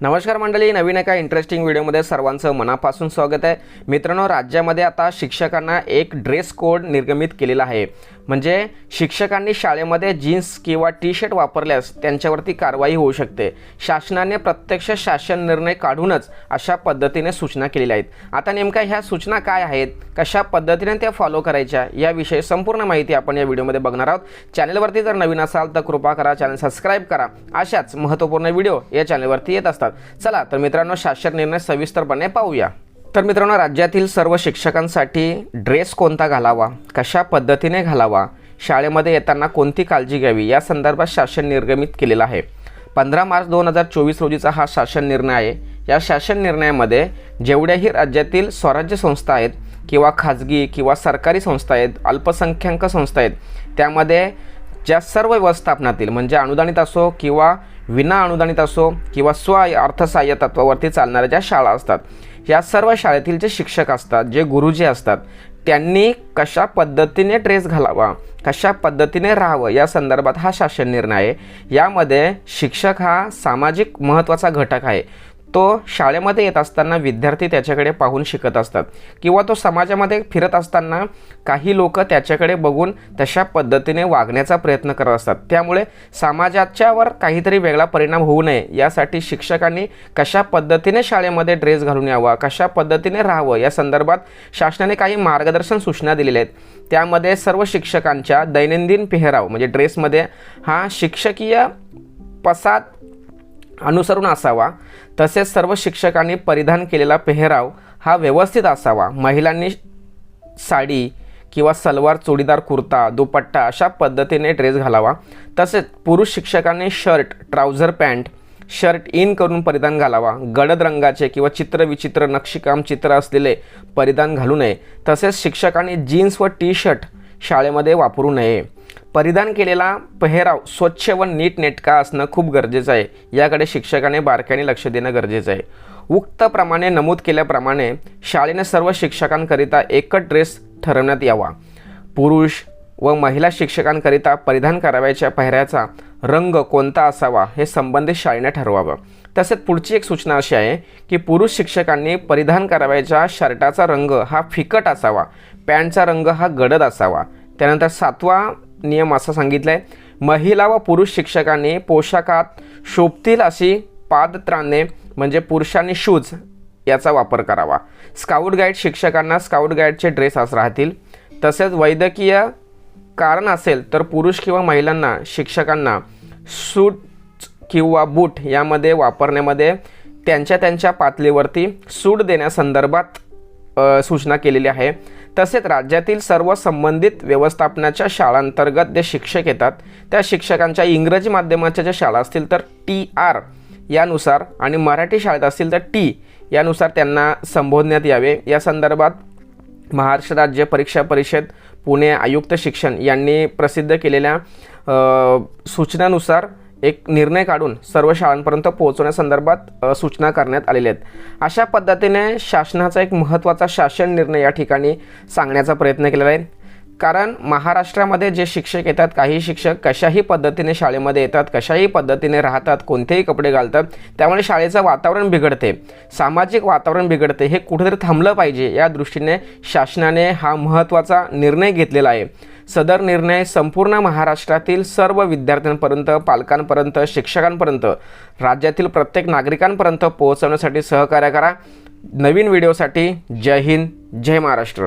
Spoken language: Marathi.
नमस्कार मंडळी नवीन एका इंटरेस्टिंग व्हिडिओमध्ये सर्वांचं मनापासून स्वागत आहे. मित्रांनो राज्यामध्ये आता शिक्षकांना एक ड्रेस कोड निर्गमित केलेला आहे. म्हणजे शिक्षकांनी शाळेमध्ये जीन्स किंवा टी शर्ट वापरल्यास त्यांच्यावरती कारवाई होऊ शकते. शासनाने प्रत्यक्ष शासन निर्णय काढूनच अशा पद्धतीने सूचना केलेल्या आहेत. आता नेमक्या ह्या सूचना काय आहेत? कशा पद्धतीने त्या फॉलो करायच्या? याविषयी संपूर्ण माहिती आपण या व्हिडिओमध्ये बघणार आहोत. चॅनलवरती जर नवीन असाल तर कृपा करा चॅनल सबस्क्राईब करा. अशाच महत्त्वपूर्ण व्हिडिओ या चॅनलवरती येत असतात. चला तर मित्रांनो शासन निर्णय सविस्तरपणे पाहूया. तर मित्रांनो राज्यातील सर्व शिक्षकांसाठी ड्रेस कोणता घालावा? कशा पद्धतीने घालावा? शाळेमध्ये येताना कोणती काळजी घ्यावी? या संदर्भात शासन निर्गमित केलेला आहे. पंधरा मार्च दोन हजार चोवीस रोजीचा हा शासन निर्णय आहे. या शासन निर्णयामध्ये जेवढ्याही राज्यातील स्वराज्य संस्था आहेत किंवा खाजगी किंवा सरकारी संस्था आहेत अल्पसंख्याक संस्था आहेत त्यामध्ये ज्या सर्व व्यवस्थापनातील म्हणजे अनुदानित असो किंवा विना अनुदानित असो किंवा स्व अर्थसहाय्य तत्वावरती चालणाऱ्या ज्या शाळा असतात या सर्व शाळेतील जे शिक्षक असतात जे गुरुजी असतात त्यांनी कशा पद्धतीने ड्रेस घालावा कशा पद्धतीने राहावं या संदर्भात हा शासन निर्णय आहे. यामध्ये शिक्षक हा सामाजिक महत्त्वाचा घटक आहे. तो शाळेमध्ये येत असताना विद्यार्थी त्याच्याकडे पाहून शिकत असतात. किंवा तो समाजामध्ये फिरत असताना काही लोक त्याच्याकडे बघून तशा पद्धतीने वागण्याचा प्रयत्न करत असतात. त्यामुळे समाजाच्यावर काहीतरी वेगळा परिणाम होऊ नये यासाठी शिक्षकांनी कशा पद्धतीने शाळेमध्ये ड्रेस घालून यावा कशा पद्धतीने राहावं या संदर्भात शासनाने काही मार्गदर्शन सूचना दिलेल्या आहेत. त्यामध्ये सर्व शिक्षकांच्या दैनंदिन पेहराव म्हणजे ड्रेसमध्ये हा शिक्षकीय पसाद अनुसरून असावा. तसेच सर्व शिक्षकांनी परिधान केलेला पेहराव हा व्यवस्थित असावा. महिलांनी साडी किंवा सलवार चुडीदार कुर्ता दुपट्टा अशा पद्धतीने ड्रेस घालावा. तसेच पुरुष शिक्षकांनी shirt trouser pant shirt in करून परिधान घालावा. गडद रंगाचे किंवा चित्रविचित्र नक्षीकाम चित्र असलेले परिधान घालू नये. तसेच शिक्षकांनी जीन्स व टी शर्ट शाळेमध्ये वापरू नये. परिधान केलेला पेहराव स्वच्छ व नीटनेटका असणं खूप गरजेचं आहे. याकडे शिक्षकाने बारकाईने लक्ष देणं गरजेचं आहे. उक्त प्रमाणे नमूद केल्याप्रमाणे शाळेने सर्व शिक्षकांकरिता एकच ड्रेस ठरवण्यात यावा. पुरुष व महिला शिक्षकांकरिता परिधान करावयाच्या पेहऱ्याचा रंग कोणता असावा हे संबंधित शाळेने ठरवावं. तसेच पुढची एक सूचना अशी आहे की पुरुष शिक्षकांनी परिधान करावयाच्या शर्टाचा रंग हा फिकट असावा. पॅन्टचा रंग हा गडद असावा. त्यानंतर सातवा नियम असा सांगितला आहे महिला व पुरुष शिक्षकांनी पोशाखात शोभतील अशी पादत्राणे म्हणजे पुरुषांनी शूज याचा वापर करावा. स्काउट गाईड शिक्षकांना स्काउट गाईडचे ड्रेस आज राहतील. तसेच वैद्यकीय कारण असेल तर पुरुष किंवा महिलांना शिक्षकांना सूट किंवा बूट यामध्ये वापरण्यामध्ये त्यांच्या त्यांच्या पातळीवरती सूट देण्यासंदर्भात सूचना केलेली आहे. तसेच राज्यातील सर्व संबंधित व्यवस्थापनाच्या शाळांतर्गत जे शिक्षक येतात त्या शिक्षकांच्या इंग्रजी माध्यमाच्या ज्या शाळा असतील तर टी आर यानुसार आणि मराठी शाळेत असतील तर टी यानुसार त्यांना संबोधण्यात यावे. या संदर्भात महाराष्ट्र राज्य परीक्षा परिषद पुणे आयुक्त शिक्षण यांनी प्रसिद्ध केलेल्या सूचनानुसार एक निर्णय काढून सर्व शाळांपर्यंत पोहोचवण्यासंदर्भात सूचना करण्यात आलेल्या आहेत. अशा पद्धतीने शासनाचा एक महत्त्वाचा शासन निर्णय या ठिकाणी सांगण्याचा प्रयत्न केलेला आहे. कारण महाराष्ट्रामध्ये जे शिक्षक येतात काही शिक्षक कशाही पद्धतीने शाळेमध्ये येतात कशाही पद्धतीने राहतात कोणतेही कपडे घालतात त्यामुळे शाळेचं वातावरण बिघडते. सामाजिक वातावरण बिघडते. हे कुठेतरी थांबलं पाहिजे. या दृष्टीने शासनाने हा महत्त्वाचा निर्णय घेतलेला आहे. सदर निर्णय संपूर्ण महाराष्ट्रातील सर्व विद्यार्थ्यांपर्यंत पालकांपर्यंत शिक्षकांपर्यंत राज्यातील प्रत्येक नागरिकांपर्यंत पोहोचवण्यासाठी सहकार्य करा. नवीन व्हिडिओसाठी जय हिंद जय महाराष्ट्र.